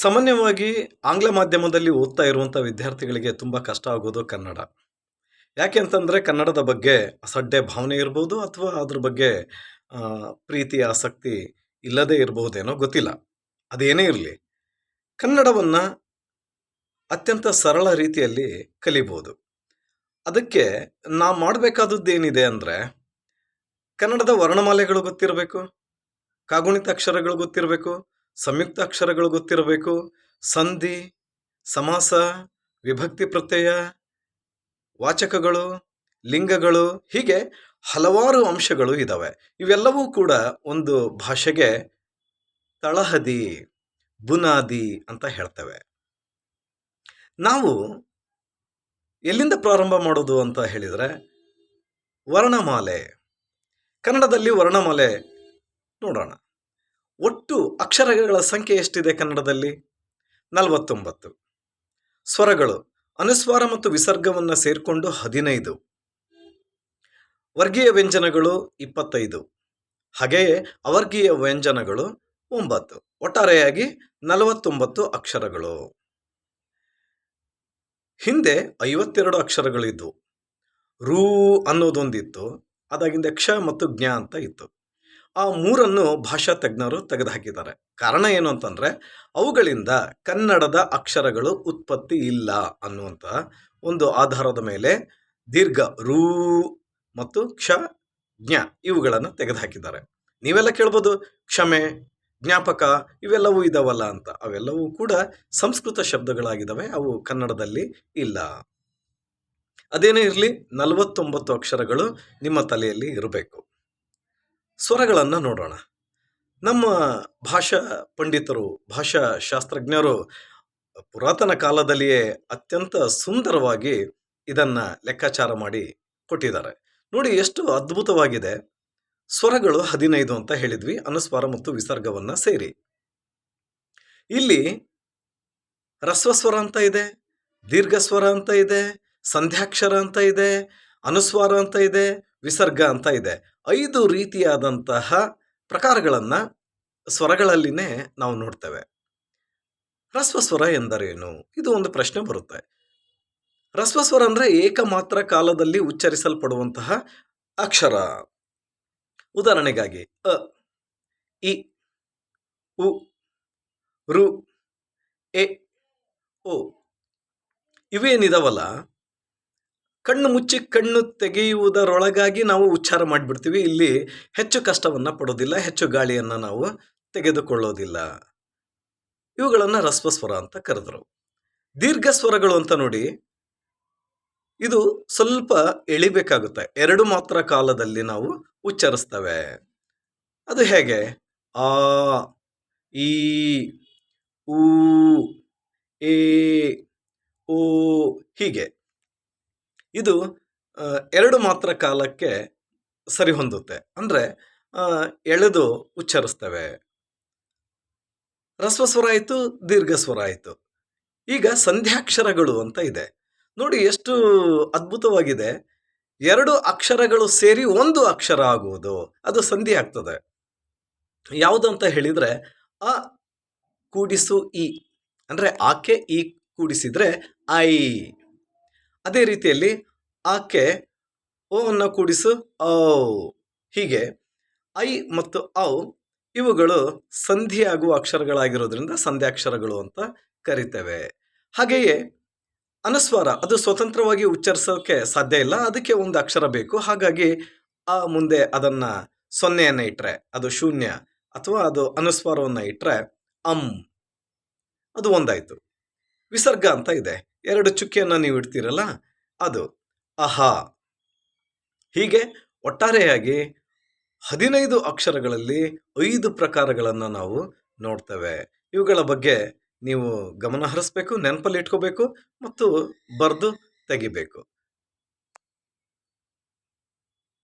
ಸಾಮಾನ್ಯವಾಗಿ ಆಂಗ್ಲ ಮಾಧ್ಯಮದಲ್ಲಿ ಓದ್ತಾ ಇರುವಂಥ ವಿದ್ಯಾರ್ಥಿಗಳಿಗೆ ತುಂಬ ಕಷ್ಟ ಆಗೋದು ಕನ್ನಡ. ಯಾಕೆ ಅಂತಂದರೆ ಕನ್ನಡದ ಬಗ್ಗೆ ಅಸಡ್ಡೆ ಭಾವನೆ ಇರ್ಬೋದು ಅಥವಾ ಅದ್ರ ಬಗ್ಗೆ ಪ್ರೀತಿ, ಆಸಕ್ತಿ ಇಲ್ಲದೇ ಇರಬಹುದೇನೋ ಗೊತ್ತಿಲ್ಲ. ಅದೇನೇ ಇರಲಿ, ಕನ್ನಡವನ್ನು ಅತ್ಯಂತ ಸರಳ ರೀತಿಯಲ್ಲಿ ಕಲಿಬೋದು. ಅದಕ್ಕೆ ನಾವು ಮಾಡಬೇಕಾದದ್ದು ಏನಿದೆ ಅಂದರೆ, ಕನ್ನಡದ ವರ್ಣಮಾಲೆಗಳು ಗೊತ್ತಿರಬೇಕು, ಕಾಗುಣಿತ ಅಕ್ಷರಗಳು ಗೊತ್ತಿರಬೇಕು ಸಂಯುಕ್ತ ಅಕ್ಷರಗಳು ಗೊತ್ತಿರಬೇಕು. ಸಂಧಿ, ಸಮಾಸ, ವಿಭಕ್ತಿ ಪ್ರತ್ಯಯ, ವಾಚಕಗಳು, ಲಿಂಗಗಳು, ಹೀಗೆ ಹಲವಾರು ಅಂಶಗಳು ಇದ್ದಾವೆ ಇವೆಲ್ಲವೂ ಕೂಡ ಒಂದು ಭಾಷೆಗೆ ತಳಹದಿ, ಬುನಾದಿ ಅಂತ ಹೇಳ್ತೇವೆ. ನಾವು ಎಲ್ಲಿಂದ ಪ್ರಾರಂಭ ಮಾಡೋದು ಅಂತ ಹೇಳಿದರೆ, ವರ್ಣಮಾಲೆ. ಕನ್ನಡದಲ್ಲಿ ವರ್ಣಮಾಲೆ ನೋಡೋಣ. ಒಟ್ಟು ಅಕ್ಷರಗಳ ಸಂಖ್ಯೆ ಎಷ್ಟಿದೆ ಕನ್ನಡದಲ್ಲಿ? ನಲವತ್ತೊಂಬತ್ತು. ಸ್ವರಗಳು ಅನುಸ್ವಾರ ಮತ್ತು ವಿಸರ್ಗವನ್ನು ಸೇರಿಕೊಂಡು ಹದಿನೈದು. ವರ್ಗೀಯ ವ್ಯಂಜನಗಳು ಇಪ್ಪತ್ತೈದು. ಹಾಗೆಯೇ ಅವರ್ಗೀಯ ವ್ಯಂಜನಗಳು ಒಂಬತ್ತು. ಒಟ್ಟಾರೆಯಾಗಿ ನಲವತ್ತೊಂಬತ್ತು ಅಕ್ಷರಗಳು. ಹಿಂದೆ ಐವತ್ತೆರಡು ಅಕ್ಷರಗಳಿದ್ದವು ರೂ ಅನ್ನೋದೊಂದಿತ್ತು, ಅದಾಗಿಂದ ಕ್ಷ ಮತ್ತು ಜ್ಞ ಅಂತ ಇತ್ತು. ಆ ಮೂರನ್ನು ಭಾಷಾ ತಜ್ಞರು ತೆಗೆದುಹಾಕಿದ್ದಾರೆ. ಕಾರಣ ಏನು ಅಂತಂದರೆ, ಅವುಗಳಿಂದ ಕನ್ನಡದ ಅಕ್ಷರಗಳು ಉತ್ಪತ್ತಿ ಇಲ್ಲ ಅನ್ನುವಂಥ ಒಂದು ಆಧಾರದ ಮೇಲೆ ದೀರ್ಘ ರೂ ಮತ್ತು ಕ್ಷ, ಜ್ಞ ಇವುಗಳನ್ನು ತೆಗೆದುಹಾಕಿದ್ದಾರೆ. ನೀವೆಲ್ಲ ಕೇಳ್ಬೋದು, ಕ್ಷಮೆ, ಜ್ಞಾಪಕ ಇವೆಲ್ಲವೂ ಇದಾವಲ್ಲ ಅಂತ. ಅವೆಲ್ಲವೂ ಕೂಡ ಸಂಸ್ಕೃತ ಶಬ್ದಗಳಾಗಿದ್ದಾವೆ ಅವು ಕನ್ನಡದಲ್ಲಿ ಇಲ್ಲ. ಅದೇನೇ ಇರಲಿ, ನಲವತ್ತೊಂಬತ್ತು ಅಕ್ಷರಗಳು ನಿಮ್ಮ ತಲೆಯಲ್ಲಿ ಇರಬೇಕು. ಸ್ವರಗಳನ್ನು ನೋಡೋಣ. ನಮ್ಮ ಭಾಷಾ ಪಂಡಿತರು, ಭಾಷಾ ಶಾಸ್ತ್ರಜ್ಞರು ಪುರಾತನ ಕಾಲದಲ್ಲಿಯೇ ಅತ್ಯಂತ ಸುಂದರವಾಗಿ ಇದನ್ನು ಲೆಕ್ಕಾಚಾರ ಮಾಡಿ ಕೊಟ್ಟಿದ್ದಾರೆ. ನೋಡಿ ಎಷ್ಟು ಅದ್ಭುತವಾಗಿದೆ. ಸ್ವರಗಳು ಹದಿನೈದು ಅಂತ ಹೇಳಿದ್ವಿ. ಅನುಸ್ವಾರ ಮತ್ತು ವಿಸರ್ಗವನ್ನು ಸೇರಿ. ಇಲ್ಲಿ ರಸ್ವಸ್ವರ ಅಂತ ಇದೆ, ದೀರ್ಘಸ್ವರ ಅಂತ ಇದೆ, ಸಂಧ್ಯಾಕ್ಷರ ಅಂತ ಇದೆ, ಅನುಸ್ವಾರ ಅಂತ ಇದೆ ವಿಸರ್ಗ ಅಂತ ಇದೆ. ಐದು ರೀತಿಯಾದಂತಹ ಪ್ರಕಾರಗಳನ್ನು ಸ್ವರಗಳಲ್ಲಿನೇ ನಾವು ನೋಡ್ತೇವೆ. ರಸ್ವಸ್ವರ ಎಂದರೇನು? ಇದು ಒಂದು ಪ್ರಶ್ನೆ ಬರುತ್ತೆ. ರಸ್ವಸ್ವರ ಅಂದರೆ ಏಕಮಾತ್ರ ಕಾಲದಲ್ಲಿ ಉಚ್ಚರಿಸಲ್ಪಡುವಂತಹ ಅಕ್ಷರ. ಉದಾಹರಣೆಗಾಗಿ, ಅ, ಇ, ಉ, ರು, ಎ, ಓ, ಇವೇನಿದಾವಲ್ಲ? ಕಣ್ಣು ಮುಚ್ಚಿ ಕಣ್ಣು ತೆಗೆಯುವುದರೊಳಗಾಗಿ ನಾವು ಉಚ್ಚಾರ ಮಾಡಿಬಿಡ್ತೀವಿ. ಇಲ್ಲಿ ಹೆಚ್ಚು ಕಷ್ಟವನ್ನು ಪಡೋದಿಲ್ಲ, ಹೆಚ್ಚು ಗಾಳಿಯನ್ನು ನಾವು ತೆಗೆದುಕೊಳ್ಳೋದಿಲ್ಲ. ಇವುಗಳನ್ನು ರಸ್ವಸ್ವರ ಅಂತ ಕರೆದರು. ದೀರ್ಘ ಸ್ವರಗಳು ಅಂತ ನೋಡಿ, ಇದು ಸ್ವಲ್ಪ ಎಳಿಬೇಕಾಗುತ್ತೆ. ಎರಡು ಮಾತ್ರ ಕಾಲದಲ್ಲಿ ನಾವು ಉಚ್ಚರಿಸ್ತೇವೆ. ಅದು ಹೇಗೆ? ಆ, ಈ ಊ ಏ ಓ, ಹೀಗೆ. ಇದು ಎರಡು ಮಾತ್ರ ಕಾಲಕ್ಕೆ ಸರಿಹೊಂದುತ್ತೆ. ಅಂದರೆ ಎಳೆದು ಉಚ್ಚರಿಸ್ತೇವೆ. ರಸ್ವಸ್ವರ ಆಯಿತು ದೀರ್ಘಸ್ವರ ಆಯಿತು ಈಗ ಸಂಧ್ಯಾಕ್ಷರಗಳು ಅಂತ ಇದೆ. ನೋಡಿ ಎಷ್ಟು ಅದ್ಭುತವಾಗಿದೆ. ಎರಡು ಅಕ್ಷರಗಳು ಸೇರಿ ಒಂದು ಅಕ್ಷರ ಆಗುವುದು. ಅದು ಸಂಧಿ ಆಗ್ತದೆ. ಯಾವುದಂತ ಹೇಳಿದರೆ, ಅ ಕೂಡಿಸು ಇ. ಅಂದರೆ ಆಕೆ ಈ ಕೂಡಿಸಿದರೆ ಐ. ಅದೇ ರೀತಿಯಲ್ಲಿ ಆಕೆ ಓ ಅನ್ನು ಕೂಡಿಸು, ಔ. ಹೀಗೆ, ಐ ಮತ್ತು ಔ ಇವುಗಳು ಸಂಧಿಯಾಗುವ ಅಕ್ಷರಗಳಾಗಿರೋದ್ರಿಂದ ಸಂಧ್ಯಾಕ್ಷರಗಳು ಅಂತ ಕರಿತೇವೆ. ಹಾಗೆಯೇ ಅನುಸ್ವಾರ, ಅದು ಸ್ವತಂತ್ರವಾಗಿ ಉಚ್ಚರಿಸೋಕೆ ಸಾಧ್ಯ ಇಲ್ಲ, ಅದಕ್ಕೆ ಒಂದು ಅಕ್ಷರ ಬೇಕು. ಹಾಗಾಗಿ ಆ ಮುಂದೆ ಅದನ್ನು ಸೊನ್ನೆಯನ್ನು ಇಟ್ಟರೆ ಅದು ಶೂನ್ಯ ಅಥವಾ ಅದು ಅನುಸ್ವಾರವನ್ನು ಇಟ್ಟರೆ ಅಂ. ಅದು ಒಂದಾಯಿತು. ವಿಸರ್ಗ ಅಂತ ಇದೆ. ಎರಡು ಚುಕ್ಕಿಯನ್ನು ನೀವು ಇಡ್ತೀರಲ್ಲ, ಅದು ಅಹಾ ಹೀಗೆ ಒಟ್ಟಾರೆಯಾಗಿ ಹದಿನೈದು ಅಕ್ಷರಗಳಲ್ಲಿ ಐದು ಪ್ರಕಾರಗಳನ್ನು ನಾವು ನೋಡ್ತೇವೆ. ಇವುಗಳ ಬಗ್ಗೆ ನೀವು ಗಮನ ಹರಿಸ್ಬೇಕು, ನೆನಪಲ್ಲಿ ಇಟ್ಕೋಬೇಕು ಮತ್ತು ಬರೆದು ತೆಗಿಬೇಕು.